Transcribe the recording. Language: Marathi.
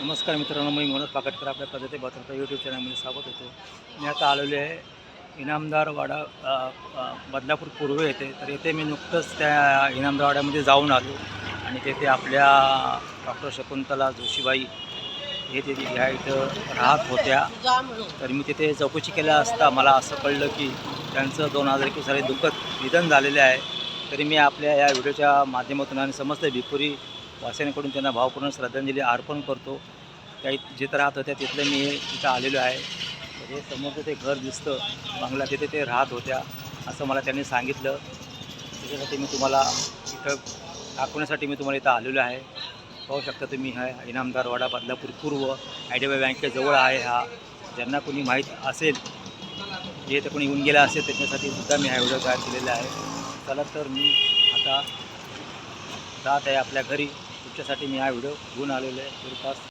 नमस्कार मित्रांनो मी मनोज पाकटकर आपल्या पद्धती पत्रकार यूट्यूब चॅनलमध्ये स्वागत होतो. मी आता आलेलो आहे इनामदार वाडा बदलापूर पूर्व येथे. तर येथे मी नुकतंच त्या इनामदार वाड्यामध्ये जाऊन आलो आणि तेथे आपल्या डॉक्टर शकुंतला जोशीबाई हे तिथे ह्या इथं राहत होत्या. तर मी तिथे चौकशी केल्या असता मला असं कळलं की त्यांचं दोन हजार एकवीस साली दुःखद निधन झालेले आहे. तरी मी आपल्या या व्हिडिओच्या माध्यमातून आणि समस्त भिपुरी वासियांकडून त्यांना भावपूर्ण श्रद्धांजली अर्पण करतो. त्या जिथं राहत होत्या तिथलं मी इथं आलेलो आहे. हे समोरचं ते घर दिसतं. बंगला तिथे ते राहत होत्या असं मला त्यांनी सांगितलं. त्याच्यासाठी मी तुम्हाला इथं दाखवण्यासाठी मी तुम्हाला इथं आलेलो आहे. पाहू शकता तुम्ही हा इनामदारवाडा बदलापूर पूर्व आय डी बी बँकेजवळ आहे हा. ज्यांना कोणी माहीत असेल जे तर कोणी येऊन गेला असेल त्याच्यासाठी सुद्धा मी हा व्हिडिओ तयार केलेला आहे. चला तर मी आता जात आहे आपल्या घरी. तुमच्यासाठी मी हा व्हिडिओ घेऊन आलेलो आहे. तुर्तास